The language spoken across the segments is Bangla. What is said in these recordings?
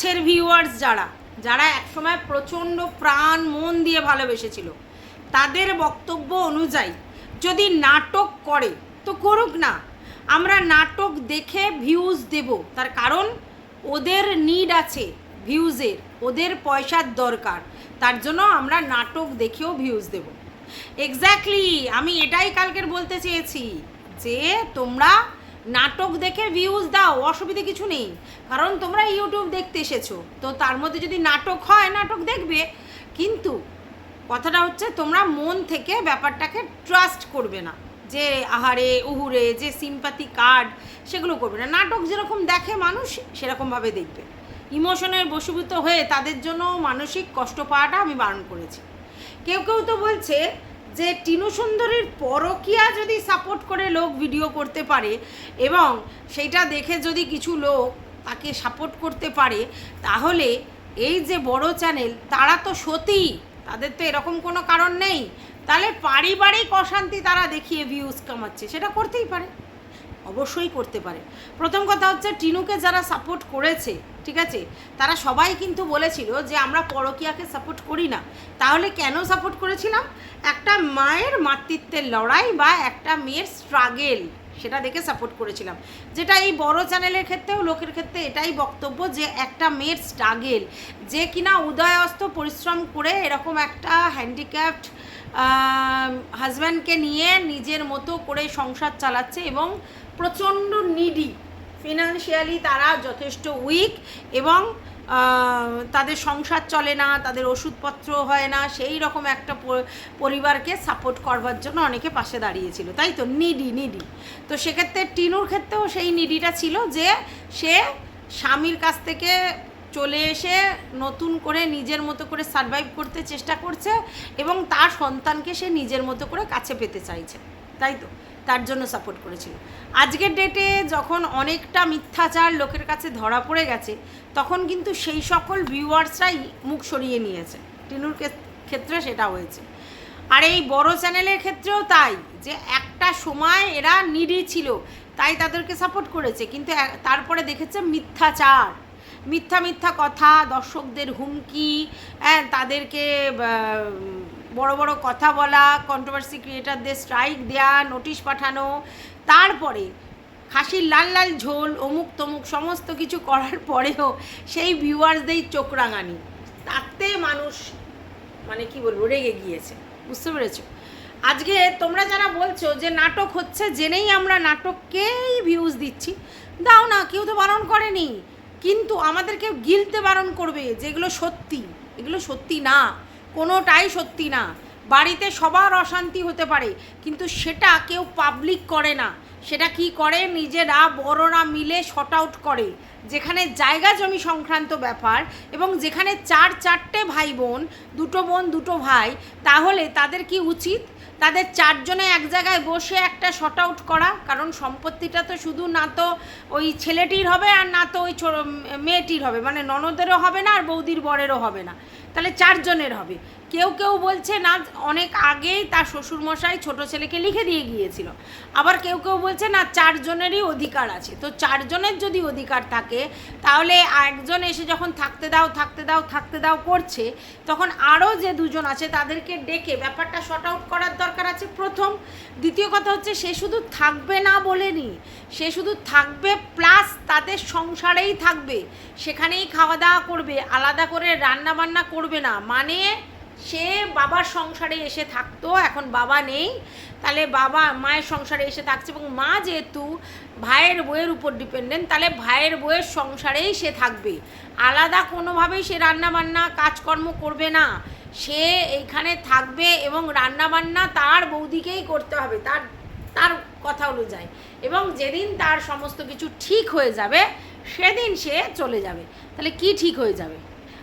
কাছের ভিউয়ার্স যারা যারা একসময় প্রচণ্ড প্রাণ মন দিয়ে ভালোবেসেছিল, তাদের বক্তব্য অনুযায়ী যদি নাটক করে, তো করুক না। আমরা নাটক দেখে ভিউজ দেব, তার কারণ ওদের নিড আছে ভিউজের ওদের পয়সার দরকার, তার জন্য আমরা নাটক দেখেও ভিউজ দেব। এক্স্যাক্টলি আমি এটাই কালকের বলতে চেয়েছি, যে তোমরা নাটক দেখে ভিউজ দাও, অসুবিধে কিছু নেই। কারণ তোমরা ইউটিউব দেখতে এসেছ। তো তার মধ্যে যদি নাটক হয়, নাটক দেখবে। কিন্তু কথাটা হচ্ছে, তোমরা মন থেকে ব্যাপারটাকে ট্রাস্ট করবে না। যে আহারে, উহুরে, যে সিম্পাতি কার্ড সেগুলো করবে না। নাটক যেরকম দেখে মানুষ, সেরকমভাবে দেখবে। ইমোশনের বশীভূত হয়ে তাদের জন্য মানসিক কষ্ট পাওয়াটা আমি বারণ করেছি। কেউ কেউ তো বলছে যে টিনু সুন্দরীর পরকিয়া যদি সাপোর্ট করে লোক ভিডিও করতে পারে এবং সেইটা দেখে যদি কিছু লোক তাকে সাপোর্ট করতে পারে, তাহলে এই যে বড় চ্যানেল তারা তো সতী। তাদের তো এরকম কোনো কারণ নেই। তাহলে পারিবারিক অশান্তি তারা দেখিয়ে ভিউজ কামাচ্ছে। সেটা করতেই পারে। অবশ্যই করতে পারে। প্রথম কথা হচ্ছে, টিনুকে যারা সাপোর্ট করেছে, ঠিক আছে, তারা সবাই কিন্তু বলেছিল যে, আমরা পরকিয়াকে সাপোর্ট করি না। তাহলে কেন সাপোর্ট করেছিলাম? একটা মায়ের মাতৃত্বের লড়াই বা একটা মেয়ের স্ট্রাগেল সেটা দেখে সাপোর্ট করেছিলাম। যেটা এই বড় চ্যানেলের ক্ষেত্রেও, লোকের ক্ষেত্রে এটাই বক্তব্য যে, একটা মেয়ের স্ট্রাগেল যে কিনা উদয়স্ত পরিশ্রম করে এরকম একটা হ্যান্ডিক্যাপড হাজব্যান্ডকে নিয়ে নিজের মতো করে সংসার চালাচ্ছে এবং প্রচণ্ড নিডি ফিনান্সিয়ালি তারা যথেষ্ট উইক এবং তাদের সংসার চলে না, তাদের ওষুধপত্র হয় না, সেই রকম একটা পরিবারকে সাপোর্ট করবার জন্য অনেকে পাশে দাঁড়িয়েছিল। তাই তো? নিডি নিডি তো সেক্ষেত্রে টিনুর ক্ষেত্রেও সেই নিডিটা ছিল যে সে স্বামীর কাছ থেকে চলে এসে নতুন করে নিজের মতো করে সারভাইভ করতে চেষ্টা করছে এবং তার সন্তানকে সে নিজের মতো করে কাছে পেতে চাইছে। তাই তো? তার জন্য সাপোর্ট করেছিল। আজকের ডেটে যখন অনেকটা মিথ্যাচার লোকের কাছে ধরা পড়ে গেছে, তখন কিন্তু সেই সকল ভিউয়ার্সরাই মুখ সরিয়ে নিয়েছে। টিনুর ক্ষেত্রে সেটা হয়েছে। আর এই বড় চ্যানেলের ক্ষেত্রেও তাই, যে একটা সময় এরা নিডি ছিল, তাই তাদেরকে সাপোর্ট করেছে। কিন্তু তারপরে দেখেছে মিথ্যাচার। মিথ্যা মিথ্যা কথা, দর্শকদের হুমকি হ্যাঁ তাদেরকে বড় বড় কথা বলা কন্ট্রোভার্সি ক্রিয়েটারদের স্ট্রাইক দেয়া নোটিশ পাঠানো, তারপরে খাসির লাল লাল ঝোল, অমুক তমুক সমস্ত কিছু করার পরেও সেই ভিউয়ার্সদের চোখ রাঙানি। তাতে মানুষ মানে কি বলব, রেগে গিয়েছে। বুঝতে পেরেছ? আজকে তোমরা যারা বলছো যে নাটক হচ্ছে, জেনেই আমরা নাটককেই ভিউজ দিচ্ছি। দাও না, কেউ তো বারণ করেনি। কিন্তু আমাদেরকে গিলতে বারণ করবে যেগুলো সত্যি, এগুলো সত্যি না, কোনোটাই সত্যি না। বাড়িতে সবার অশান্তি হতে পারে, কিন্তু সেটা কেউ পাবলিক করে না। সেটা কি করে? নিজেরা, বড়রা মিলে শর্ট আউট করে। যেখানে জায়গা জমি সংক্রান্ত ব্যাপার এবং যেখানে চার চারটে ভাই বোন, দুটো বোন, দুটো ভাই, তাহলে তাদের কি উচিত? তাদের চারজনে এক জায়গায় বসে একটা শর্ট আউট করা, কারণ সম্পত্তিটা তো শুধু না তো ওই ছেলেটির হবে আর না তো ওই মেয়েটির হবে। মানে ননদেরও হবে না আর বৌদির বরেরও হবে না। তাহলে চারজনের হবে। কেউ কেউ বলছে, না, অনেক আগেই তার শ্বশুরমশাই ছোট ছেলেকে লিখে দিয়ে গিয়েছিল। আবার কেউ কেউ বলছে, না, চারজনেরই অধিকার আছে। তো চারজনের যদি অধিকার থাকে, তাহলে একজন এসে যখন থাকতে দাও থাকতে দাও থাকতে দাও করছে, তখন আরও যে দুজন আছে তাদেরকে ডেকে ব্যাপারটা শর্ট আউট করার দরকার আছে প্রথম। দ্বিতীয় কথা হচ্ছে, সে শুধু থাকবে না বলেনি, সে শুধু থাকবে প্লাস তাদের সংসারেই থাকবে। সেখানেই খাওয়া দাওয়া করবে, আলাদা করে রান্না বান্না করবে না। মানে সে বাবার সংসারে এসে থাকতো, এখন বাবা নেই। তাহলে বাবা মায়ের সংসারে এসে থাকছে এবং মা যেহেতু ভাইয়ের বইয়ের উপর ডিপেন্ডেন্ট তাহলে ভাইয়ের বইয়ের সংসারেই সে থাকবে। আলাদা কোনোভাবেই সে রান্না বান্না কাজকর্ম করবে না। সে এইখানে থাকবে এবং রান্না বান্না তার বৌদিকেই করতে হবে, তার তার কথা অনুযায়ী। এবং যেদিন তার সমস্ত কিছু ঠিক হয়ে যাবে, সেদিন সে চলে যাবে। তাহলে কি ঠিক হয়ে যাবে?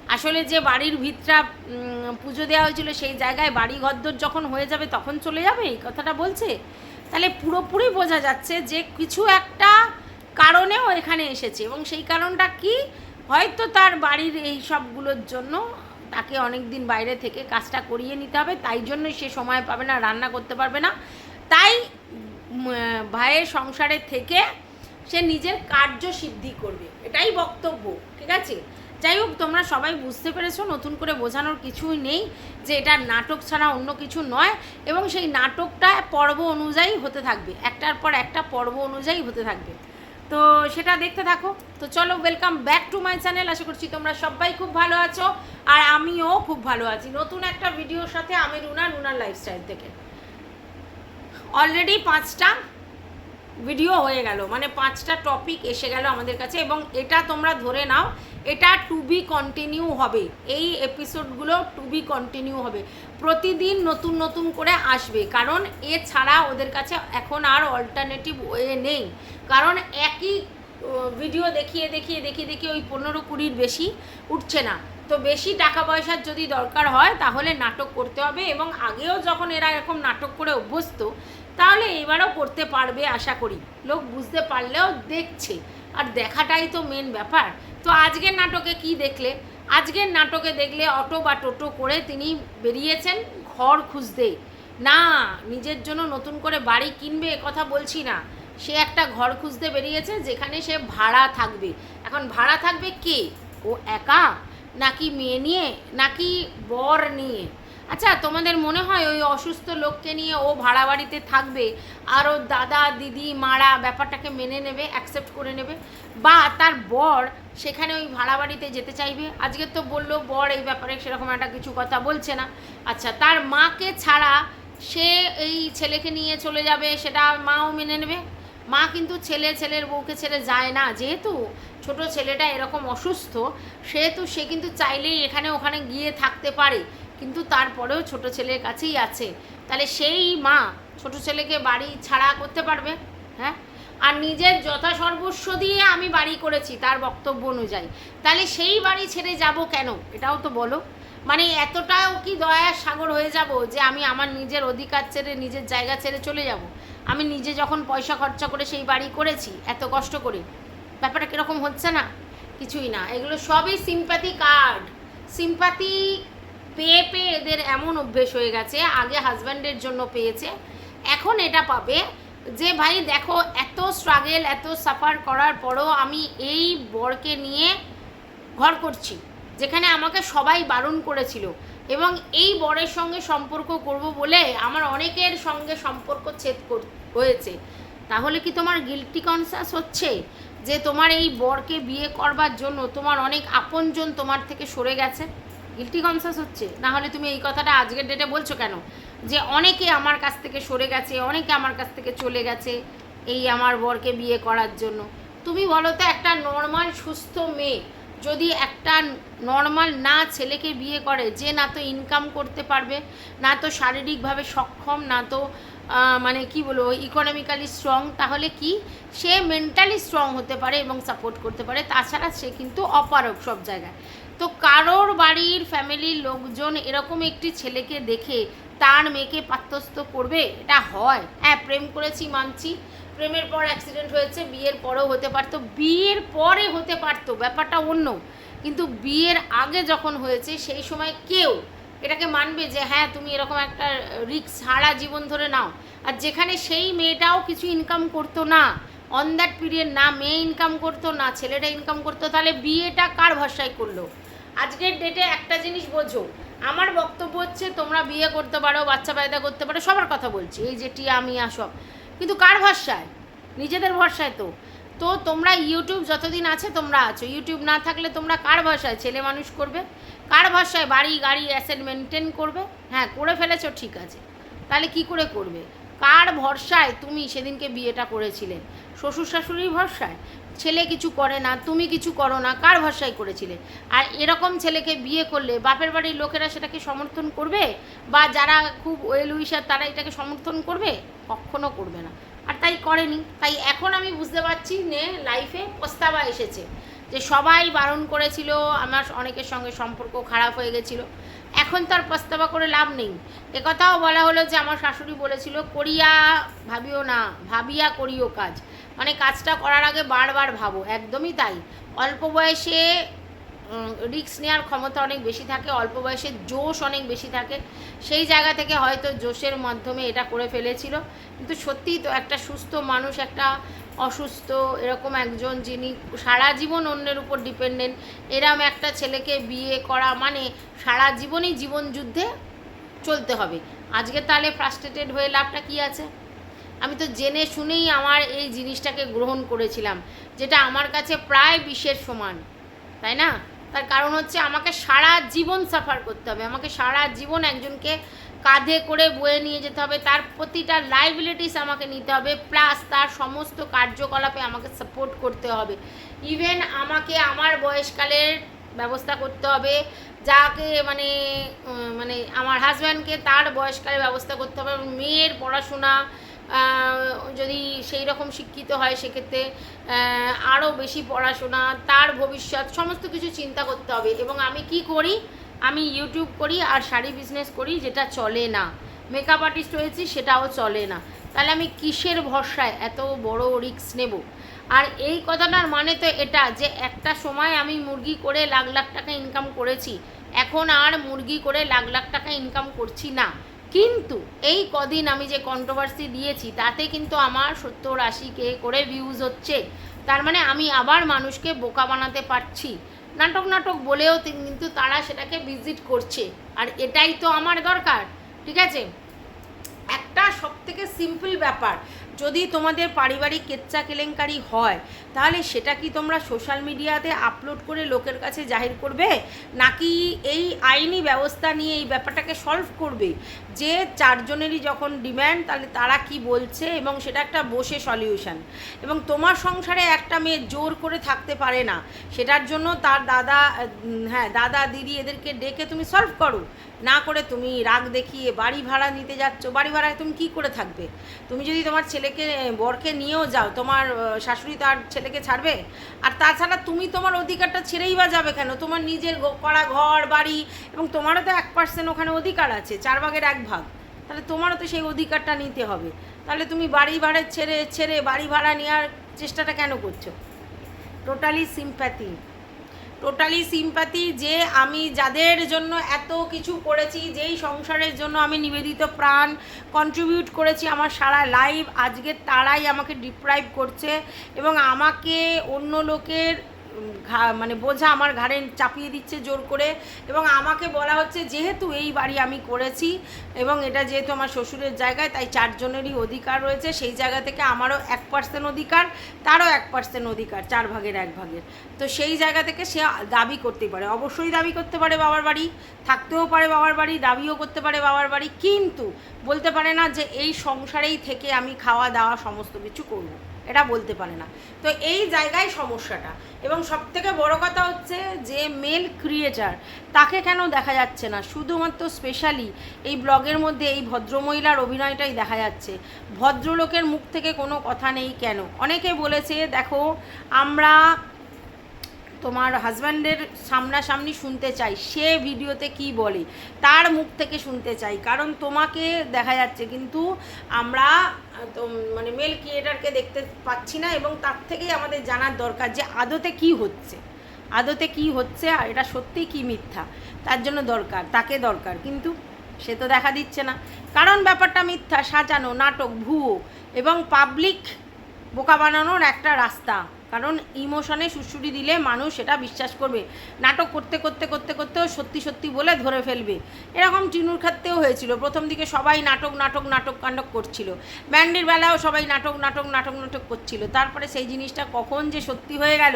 আসলে যে বাড়ির উম, পুজো দেওয়া হয়েছিল সেই জায়গায় বাড়ি ঘরদোর যখন হয়ে যাবে তখন চলে যাবে এই কথাটা বলছে? তাহলে পুরোপুরি বোঝা যাচ্ছে যে কিছু একটা কারণেও এখানে এসেছে এবং সেই কারণটা কি? হয়তো তার বাড়ির এই সবগুলোর জন্য তাকে অনেক দিন বাইরে থেকে কাজটা করিয়ে নিতে হবে তাই জন্যই সে সময় পাবে না রান্না করতে পারবে না। তাই ভাইয়ের সংসারে থেকে সে নিজের কার্য সিদ্ধি করবে এটাই বক্তব্য ঠিক আছে? যাই হোক, তোমরা সবাই বুঝতে পেরেছ, নতুন করে বোঝানোর কিছুই নেই যে এটা নাটক ছাড়া অন্য কিছু নয় এবং সেই নাটকটা পর্ব অনুযায়ী হতে থাকবে। একটার পর একটা পর্ব অনুযায়ী হতে থাকবে। তো সেটা দেখতে থাকো। তো চলো welcome back to my channel আশা করছি তোমরা সবাই খুব ভালো আছো আর আমিও খুব ভালো আছি। নতুন একটা ভিডিওর সাথে আমি রুনা, রুনার লাইফস্টাইল থেকে। অলরেডি পাঁচটা ভিডিও হয়ে গেল। মানে পাঁচটা টপিক এসে গেল আমাদের কাছে এবং এটা তোমরা ধরে নাও এটা টু বি কন্টিনিউ হবে। এই এপিসোডগুলো টু বি কন্টিনিউ হবে। প্রতিদিন নতুন নতুন করে আসবে। কারণ এছাড়া ওদের কাছে এখন আর অল্টারনেটিভ ওয়ে নেই। কারণ একই ভিডিও দেখিয়ে দেখিয়ে দেখিয়ে দেখিয়ে ওই পনেরো কুড়ির বেশি উঠছে না। তো বেশি টাকা পয়সার যদি দরকার হয়, তাহলে নাটক করতে হবে এবং আগেও যখন এরা এরকম নাটক করে অভ্যস্ত, তাহলে এবারও করতে পারবে আশা করি। লোক বুঝতে পারলেও দেখছে। আর দেখাটাই তো মেন ব্যাপার। তো আজকের নাটকে কি দেখলে? আজকের নাটকে দেখলে অটো বা টোটো করে তিনি বেরিয়েছেন ঘর খুঁজতে। না, নিজের জন্য নতুন করে বাড়ি কিনবে কথা বলছি না। সে একটা ঘর খুঁজতে বেরিয়েছে যেখানে সে ভাড়া থাকবে। এখন ভাড়া থাকবে কে? ও একা? নাকি মেয়ে নিয়ে? নাকি বর নিয়ে? আচ্ছা তোমাদের মনে হয় ওই অসুস্থ লোককে নিয়ে ও ভাড়া বাড়িতে থাকবে? আর ওর দাদা, দিদি, মারা ব্যাপারটাকে মেনে নেবে অ্যাকসেপ্ট করে নেবে? বা তার বর সেখানে ওই ভাড়া বাড়িতে যেতে চাইবে? আজকে তো বলল, বর, এই ব্যাপারে সেরকম একটা কিছু কথা বলছে না। আচ্ছা তার মাকে ছাড়া সে এই ছেলেকে নিয়ে চলে যাবে, সেটা মাও মেনে নেবে? মা কিন্তু ছেলে, ছেলের বউকে ছেড়ে যায় না। যেহেতু ছোট ছেলেটা এরকম অসুস্থ, সেহেতু সে কিন্তু চাইলেই এখানে ওখানে গিয়ে থাকতে পারে। কিন্তু তারপরেও ছোট ছেলের কাছেই আছে। তাহলে সেই মা ছোট ছেলেকে বাড়ি ছাড়া করতে পারবে? হ্যাঁ? আর নিজের যথাসর্বস্ব দিয়ে আমি বাড়ি করেছি তার বক্তব্য অনুযায়ী। তাহলে সেই বাড়ি ছেড়ে যাব কেন? এটাও তো বলো। মানে এতটাও কি দয়ার সাগর হয়ে যাব যে আমি আমার নিজের অধিকার ছেড়ে নিজের জায়গা ছেড়ে চলে যাব? আমি নিজে যখন পয়সা খরচা করে সেই বাড়ি করেছি, এত কষ্ট করে। ব্যাপারটা কীরকম হচ্ছে না? কিছুই না। এগুলো সবই সিম্প্যাথি কার্ড সিম্প্যাথি পেয়ে পেয়ে এদের এমন অভ্যেস হয়ে গেছে, আগে হাজব্যান্ডের জন্য পেয়েছে, এখন এটা পাবে যে ভাই দেখো এত স্ট্রাগেল এত সাফার করার পরও আমি এই বরকে নিয়ে ঘর করছি, যেখানে আমাকে সবাই বারণ করেছিল এবং এই বরের সঙ্গে সম্পর্ক করব বলে আমার অনেকের সঙ্গে সম্পর্ক ছেদ হয়েছে। তাহলে কি তোমার গিলটি কনসাস হচ্ছে যে তোমার এই বরকে বিয়ে করবার জন্য তোমার অনেক আপনজন তোমার থেকে সরে গেছে? গিলটি কনসাস হচ্ছে। না হলে তুমি এই কথাটা আজকের ডেটে বলছো কেন? যে অনেকে আমার কাছ থেকে সরে গেছে, অনেকে আমার কাছ থেকে চলে গেছে এই আমার বরকে বিয়ে করার জন্য। তুমি বলো তো, একটা নর্মাল সুস্থ মেয়ে যদি একটা নর্মাল না ছেলেকে বিয়ে করে, যে না তো ইনকাম করতে পারবে, না তো শারীরিকভাবে সক্ষম, না তো মানে কি বলব ইকোনমিক্যালি স্ট্রং তাহলে কি? সে মেন্টালি স্ট্রং হতে পারে এবং সাপোর্ট করতে পারে। তাছাড়া সে কিন্তু অপারক সব জায়গায়। তো কারোর বাড়ির ফ্যামিলির লোকজন এরকম একটি ছেলেকে দেখে তার মেয়েকে পাত্তস্ত করবে? এটা হয়। হ্যাঁ প্রেম করেছি, মানছি। প্রেমের পর অ্যাক্সিডেন্ট হয়েছে, বিয়ের পরেও হতে পারতো। বিয়ের পরে হতে পারতো, ব্যাপারটা অন্য। কিন্তু বিয়ের আগে যখন হয়েছে, সেই সময় কেউ এটাকে মানবে যে হ্যাঁ তুমি এরকম একটা রিক্স সারা জীবন ধরে নাও। আর যেখানে সেই মেয়েটাও কিছু ইনকাম করতো না। অন দ্যাট পিরিয়ড না, মেয়ে ইনকাম করতো না, ছেলেটা ইনকাম করতো, তাহলে বিয়েটা কার ভরসায় করল? আজকের ডেটে একটা জিনিস বোঝো। আমার বক্তব্য হচ্ছে, তোমরা বিয়ে করতে পারো, বাচ্চা পায়দা করতে পারো, সবার কথা বলছি, এই যে টিয়া আমি সব। কিন্তু কার ভরসায়? নিজেদের ভরসায় তো। তো তোমরা ইউটিউব যতদিন আছে, তোমরা আছো। ইউটিউব না থাকলে তোমরা কার ভরসায় ছেলে মানুষ করবে? কার ভরসায় বাড়ি, গাড়ি অ্যাসেট মেনটেন করবে? হ্যাঁ করে ফেলেছো, ঠিক আছে। তাহলে কি করে করবে? কার ভরসায় তুমি সেদিনকে বিয়েটা করেছিলে? শ্বশুর শাশুড়ির ভরসায়? ছেলে কিছু করে না, তুমি কিছু করো না, কার ভরসায় করেছিলে? আর এরকম ছেলেকে বিয়ে করলে বাপের বাড়ির লোকেরা সেটাকে সমর্থন করবে? বা যারা খুব ওয়েল উইশার তারা এটাকে সমর্থন করবে? কখনো করবে না। আর তাই করেনি। তাই এখন আমি বুঝতে পারছি নে লাইফে প্রস্তাবা এসেছে যে সবাই বারণ করেছিল, আমার অনেকের সঙ্গে সম্পর্ক খারাপ হয়ে গেছিল। এখন তার প্রস্তাবা করে লাভ নেই। একথাও বলা হলো যে আমার শাশুড়ি বলেছিল, করিয়া ভাবিও না, ভাবিয়া করিও কাজ। মানে কাজটা করার আগে বারবার ভাবো, একদমই তাই। অল্প বয়সে রিস্ক নেওয়ার ক্ষমতা অনেক বেশি থাকে, অল্প বয়সে জোশ অনেক বেশি থাকে। সেই জায়গা থেকে হয়তো জোশের মাধ্যমে এটা করে ফেলেছিল। কিন্তু সত্যিই তো একটা সুস্থ মানুষ, একটা অসুস্থ, এরকম একজন যিনি সারা জীবন অন্যের উপর ডিপেন্ডেন্ট এরম একটা ছেলেকে বিয়ে করা মানে সারা জীবনই জীবন যুদ্ধে চলতে হবে। আজকে তাহলে ফ্রাস্ট্রেটেড হয়ে লাভটা কি আছে? আমি তো জেনে শুনেই আমার এই জিনিসটাকে গ্রহণ করেছিলাম, যেটা আমার কাছে প্রায় বিষের সমান, তাই না? তার কারণ হচ্ছে আমাকে সারা জীবন সাফার করতে হবে, আমাকে সারা জীবন একজনকে কাঁধে করে বয়ে নিয়ে যেতে হবে, তার প্রতিটা লাইবিলিটিস আমাকে নিতে হবে প্লাস তার সমস্ত কার্যকলাপে আমাকে সাপোর্ট করতে হবে। ইভেন আমাকে আমার বয়সকালের ব্যবস্থা করতে হবে, যাকে মানে মানে আমার হাজব্যান্ডকে তার বয়সকালের ব্যবস্থা করতে হবে মেয়ের পড়াশোনা যদি সেই রকম শিক্ষিত হয়, সেক্ষেত্রে আরও বেশি পড়াশোনা, তার ভবিষ্যৎ, সমস্ত কিছু চিন্তা করতে হবে। এবং আমি কি করি? আমি ইউটিউব করি আর শাড়ি বিজনেস করি যেটা চলে না। মেকআপ আর্টিস্ট হয়েছি, সেটাও চলে না। তাহলে আমি কিসের ভরসায় এত বড় রিস্ক নেব? আর এই কথাটার মানে তো এটা যে একটা সময় আমি মুরগি করে লাখ লাখ টাকা ইনকাম করেছি, এখন আর মুরগি করে লাখ লাখ টাকা ইনকাম করছি না। কিন্তু এই কদিন আমি যে কন্ট্রোভার্সি দিয়েছি, তাতে কিন্তু আমার সত্তর আশি কে করে ভিউজ হচ্ছে। তার মানে আমি আবার মানুষকে বোকা বানাতে পারছি। নাটক নাটক বলেও কিন্তু তারা সেটাকে ভিজিট করছে। আর এটাই তো আমার দরকার, ঠিক আছে? একটা সব থেকে সিম্পল ব্যাপার যদি তোমাদের পারিবারিক কেচ্চা কেলেঙ্কারি হয়, তাহলে সেটা কি তোমরা সোশ্যাল মিডিয়াতে আপলোড করে লোকের কাছে জাহির করবে? নাকি এই আইনি ব্যবস্থা নিয়ে এই ব্যাপারটাকে সলভ করবে? যে চারজনেরই যখন ডিম্যান্ড তাহলে তারা কি বলছে? এবং সেটা একটা বসে সলিউশন এবং তোমার সংসারে একটা মেয়ে জোর করে থাকতে পারে না, সেটার জন্য তার দাদা হ্যাঁ দাদা, দিদি এদেরকে ডেকে তুমি সলভ করো। না করে তুমি রাগ দেখিয়ে বাড়ি ভাড়া নিতে যাচ্ছ, বাড়ি ভাড়ায় তুমি কি করে থাকবে? তুমি যদি তোমার ছেলেকে, বরকে নিয়েও যাও, তোমার শাশুড়ি তার ছেলেকে ছাড়বে? আর তাছাড়া তুমি তোমার অধিকারটা ছেড়েই বা যাবে কেন? তোমার নিজের করা ঘর, বাড়ি এবং তোমারও তো এক পার্সেন্ট ওখানে অধিকার আছে, চার ভাগের এক ভাগ। তাহলে তোমারও তো সেই অধিকারটা নিতে হবে। তাহলে তুমি বাড়ি ভাড়া ছেড়ে ছেড়ে বাড়ি ভাড়া নেওয়ার চেষ্টাটা কেন করছ? টোটালি সিম্প্যাথি টোটালি সিম্পাতি যে আমি যাদের জন্য এত কিছু করেছি, যেই সংসারের জন্য আমি নিবেদিত প্রাণ কন্ট্রিবিউট করেছি আমার সারা লাইফ আজকে তারাই আমাকে ডিপ্রাইভ করছে এবং আমাকে অন্য লোকের ঘা- মানে বোঝা আমার ঘাড়ে চাপিয়ে দিচ্ছে জোর করে এবং আমাকে বলা হচ্ছে, যেহেতু এই বাড়ি আমি করেছি এবং এটা যেহেতু আমার শ্বশুরের জায়গায়, তাই চারজনেরই অধিকার রয়েছে। সেই জায়গা থেকে আমারও এক পার্সেন্ট অধিকার, তারও এক পার্সেন্ট অধিকার, চার ভাগের এক ভাগের। তো সেই জায়গা থেকে সে দাবি করতে পারে। অবশ্যই দাবি করতে পারে বাবার বাড়ি, থাকতেও পারে বাবার বাড়ি, দাবিও করতে পারে বাবার বাড়ি, কিন্তু বলতে পারে না যে এই সংসারেই থেকে আমি খাওয়া দাওয়া সমস্ত কিছু করব। এটা বলতে পারে না। তো এই জায়গায় সমস্যাটা। এবং সব থেকে বড় কথা হচ্ছে যে মেল ক্রিয়েটার তাকে কেন দেখা যাচ্ছে না? শুধুমাত্র স্পেশালি এই ব্লগের মধ্যে এই ভদ্রমহিলার অভিনয়টাই দেখা যাচ্ছে। ভদ্রলোকের মুখ থেকে কোনো কথা নেই কেন? অনেকে বলেছে, দেখো, আমরা তোমার হাজব্যান্ডের সামনাসামনি শুনতে চাই, সে ভিডিওতে কি বলে, তার মুখ থেকে শুনতে চাই, কারণ তোমাকে দেখা যাচ্ছে কিন্তু আমরা তো মানে মেল ক্রিয়েটারকে দেখতে পাচ্ছি না এবং তার থেকেই আমাদের জানার দরকার যে আদতে কি হচ্ছে। আদতে কি হচ্ছে আর এটা সত্যি কি মিথ্যা, তার জন্য দরকার, তাকে দরকার, কিন্তু সে তো দেখা দিচ্ছে না। কারণ ব্যাপারটা মিথ্যা, সাজানো, নাটক, ভুয়ো এবং পাবলিক বোকা বানানোর একটা রাস্তা। কারণ ইমোশনে সুড়সুড়ি দিলে মানুষ সেটা বিশ্বাস করবে। নাটক করতে করতে করতে, করতেও সত্যি সত্যি বলে ধরে ফেলবে। এরকম টিনুর ক্ষেত্রেও হয়েছিল। প্রথম দিকে সবাই নাটক নাটক নাটক কাণ্ড করছিল। ব্যান্ডের বেলাও সবাই নাটক নাটক নাটক নাটক করছিল। তারপরে সেই জিনিসটা কখন যে সত্যি হয়ে গেল,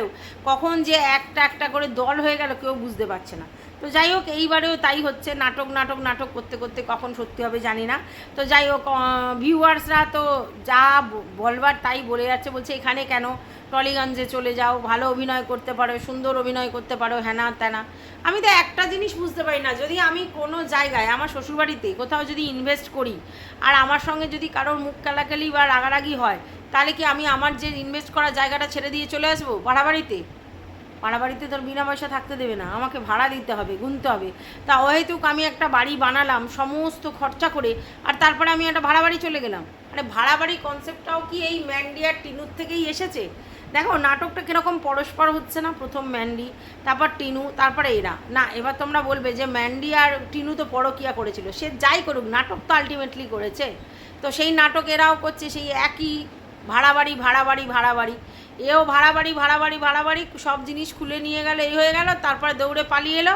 কখন যে একটা একটা করে দল হয়ে গেল, কেউ বুঝতে পারছে না। তো যাই হোক, এইবারেও তাই হচ্ছে। নাটক নাটক নাটক করতে করতে কখন সত্যি হবে জানি না। তো যাই হোক ভিউয়ার্সরা তো যা বলবার তাই বলে যাচ্ছে। বলছে, এখানে কেন টলিগঞ্জে চলে যাও, ভালো অভিনয় করতে পারো, সুন্দর অভিনয় করতে পারো হ্যানা ত্যানা আমি তো একটা জিনিস বুঝতে পারি না, যদি আমি কোনো জায়গায়, আমার শ্বশুরবাড়িতে কোথাও যদি ইনভেস্ট করি, আর আমার সঙ্গে যদি কারোর মুখ কালাকালি বা রাগারাগি হয়, তাহলে কি আমি আমার যে ইনভেস্ট করা জায়গাটা ছেড়ে দিয়ে চলে আসব ভাড়া বাড়িতে ভাড়া তোর বিনা পয়সা থাকতে দেবে না, আমাকে ভাড়া দিতে হবে, গুনতে হবে। তা অহেতুক আমি একটা বাড়ি বানালাম, সমস্ত খরচা করে, আর তারপরে আমি একটা ভাড়া বাড়ি চলে গেলাম। মানে ভাড়া বাড়ি কনসেপ্টটাও কি এই ম্যান্ডিয়ার টিনুর থেকেই এসেছে? দেখো, নাটকটা কীরকম পরস্পর হচ্ছে না? প্রথম ম্যান্ডি, তারপর টিনু, তারপরে এরা। না, এবার তোমরা বলবে যে ম্যান্ডি আর টিনু তো পরকিয়া করেছিল। সে যাই করুক, নাটক তো আলটিমেটলি করেছে। তো সেই নাটক এরাও করছে, সেই একই ভাড়া বাড়ি ভাড়া বাড়ি ভাড়া বাড়ি এও ভাড়া বাড়ি ভাড়া বাড়ি ভাড়া বাড়ি সব জিনিস খুলে নিয়ে গেল, এই হয়ে গেল, তারপরে দৌড়ে পালিয়ে এলো,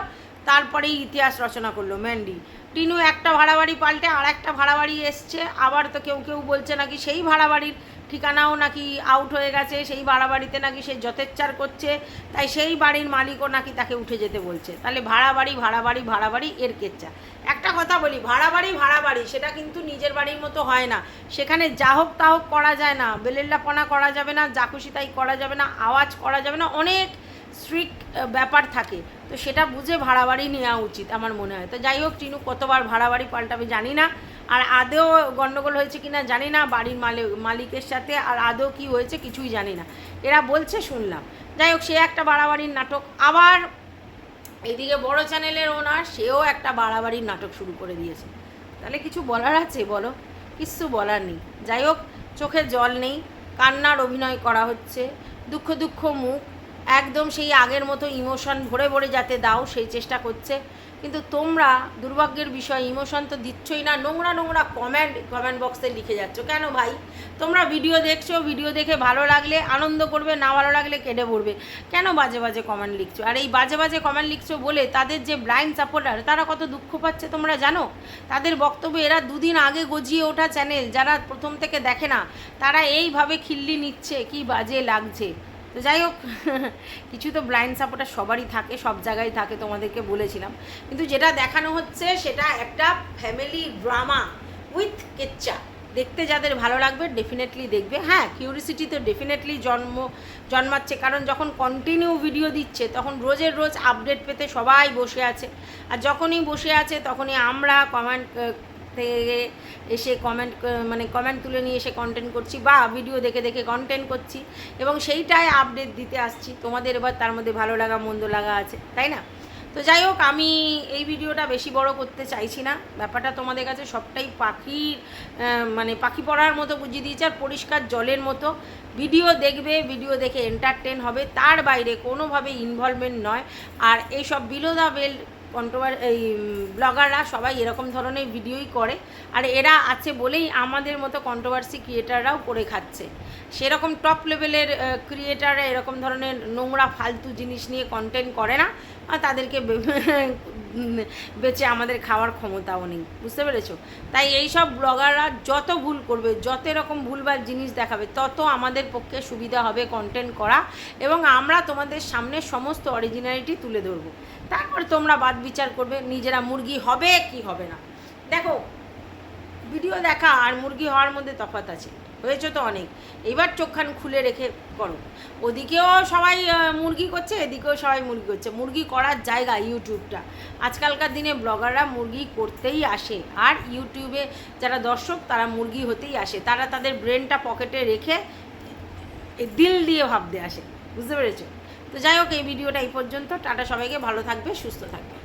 তারপরেই ইতিহাস রচনা করল ম্যান্ডি। টিনু একটা ভাড়া বাড়ি পাল্টে আর একটা ভাড়া বাড়ি এসছে, আবার তো কেউ কেউ বলছে নাকি সেই ভাড়া বাড়ির ঠিকানাও নাকি আউট হয়ে গেছে, সেই ভাড়া বাড়িতে নাকি সে যথেচ্ছার করছে, তাই সেই বাড়ির মালিকও নাকি তাকে উঠে যেতে বলছে। তাহলে ভাড়া বাড়ি ভাড়া বাড়ি ভাড়া বাড়ি এর কেচ্চা একটা কথা বলি ভাড়া বাড়ি ভাড়া বাড়ি সেটা কিন্তু নিজের বাড়ির মতো হয় না। সেখানে যা হোক তা হোক করা যায় না, বেলেল্লাপনা করা যাবে না খুশি তাই করা যাবে না, আওয়াজ করা যাবে না, অনেক স্ট্রিক্ট ব্যাপার থাকে। তো সেটা বুঝে ভাড়া বাড়ি নেওয়া উচিত আমার মনে হয়। তো যাই হোক, টিনু, কতবার ভাড়া বাড়ি পাল্টাবে জানি না। আর আদৌ গণ্ডগোল হয়েছে কি না জানি না, বাড়ির মালিক মালিকের সাথে, আর আদৌ কি হয়েছে কিছুই জানি না। এরা বলছে শুনলাম। যাই হোক, সে একটা বাড়াবাড়ির নাটক। আবার এদিকে বড় চ্যানেলের ওনার, সেও একটা বাড়াবাড়ির নাটক শুরু করে দিয়েছে। তাহলে কিছু বলার আছে বলো? কিচ্ছু বলার নেই। যাই হোক, চোখে জল নেই, কান্নার অভিনয় করা হচ্ছে। দুঃখ দুঃখ মুখ একদম সেই আগের মতো ইমোশন ভরে ভরে যাতে দাও, সেই চেষ্টা করছে। কিন্তু তোমরা দুর্ভাগ্যের বিষয়, ইমোশন তো দিচ্ছই না। নোংরা নোংরা কমেন্ট কমেন্ট বক্সে লিখে যাচ্ছ। কেন ভাই? তোমরা ভিডিও দেখছ ভিডিও দেখে ভালো লাগলে আনন্দ করবে, না ভালো লাগলে কেটে পড়বে। কেন বাজে বাজে কমেন্ট লিখছো? আর এই বাজে বাজে কমেন্ট লিখছো বলে তাদের যে ব্লাইন্ড সাপোর্টার তারা কত দুঃখ পাচ্ছে তোমরা জানো? তাদের বক্তব্য এরা দুদিন আগে গজিয়ে ওঠা চ্যানেল যারা প্রথম থেকে দেখে না, তারা এইভাবে খিল্লি নিচ্ছে, কি বাজে লাগছে। তো যাই হোক, কিছু তো ব্লাইন্ড সাপোর্টার সবারই থাকে, সব জায়গায় থাকে তোমাদেরকে বলেছিলাম। কিন্তু যেটা দেখানো হচ্ছে সেটা একটা ফ্যামিলি ড্রামা উইথ কেচ্চা। দেখতে যাদের ভালো লাগবে ডেফিনেটলি দেখবে। হ্যাঁ কিউরিসিটি তো ডেফিনেটলি জন্ম, জন্মাচ্ছে। কারণ যখন কন্টিনিউ ভিডিও দিচ্ছে, তখন রোজের রোজ আপডেট পেতে সবাই বসে আছে। আর যখনই বসে আছে, তখনই আমরা কমেন্ট থেকে এসে কমেন্ট মানে কমেন্ট তুলে নিয়ে এসে কন্টেন্ট করছি বা ভিডিও দেখে দেখে কন্টেন্ট করছি এবং সেইটাই আপডেট দিতে আসছি। তোমাদের এবার তার মধ্যে ভালো লাগা, মন্দ লাগা আছে, তাই না? তো যাই হোক, আমি এই ভিডিওটা বেশি বড় করতে চাইছি না। ব্যাপারটা তোমাদের কাছে সবটাই পাখির মানে পাখি পড়ার মতো বুঝিয়ে দিয়েছে আর পরিষ্কার জলের মতো। ভিডিও দেখবে ভিডিও দেখে এন্টারটেন হবে। তার বাইরে কোনোভাবে ইনভলভমেন্ট নয়। আর এইসব বিলো দ্য বেল কন্ট্রোভার এই ব্লগাররা সবাই এরকম ধরনের ভিডিওই করে। আর এরা আছে বলেই আমাদের মতো কন্ট্রোভার্সি ক্রিয়েটাররাও করে খাচ্ছে। সেরকম টপ লেভেলের ক্রিয়েটাররা এরকম ধরনের নোংরা, ফালতু জিনিস নিয়ে কন্টেন্ট করে না। তাদেরকে বেঁচে আমাদের খাওয়ার ক্ষমতাও নেই। বুঝতে পেরেছ? তাই এই সব ব্লগাররা যত ভুল করবে, যত রকম ভুলভাল জিনিস দেখাবে, তত আমাদের পক্ষে সুবিধা হবে কন্টেন্ট করা এবং আমরা তোমাদের সামনে সমস্ত অরিজিনালিটি তুলে ধরবো। তারপর তোমরা বাদ বিচার করবে, নিজেরা মুরগি হবে কি হবে না। দেখো ভিডিও দেখা আর মুরগি হওয়ার মধ্যে তফাৎ আছে। হয়েছে তো অনেক। এবার চোখখান খুলে রেখে করো। ওদিকেও সবাই মুরগি করছে, এদিকেও সবাই মুরগি করছে। মুরগি করার জায়গা ইউটিউবটা। আজকালকার দিনে ব্লগাররা মুরগি করতেই আসে। আর ইউটিউবে যারা দর্শক, তারা মুরগি হতেই আসে। তারা তাদের ব্রেনটা পকেটে রেখে দিল দিয়ে ভাবতে আসে। বুঝতে পেরেছ? তো যাই হোক, এই ভিডিওটা এই পর্যন্ত। টাটা সবাইকে, ভালো থাকবে, সুস্থ থাকবে।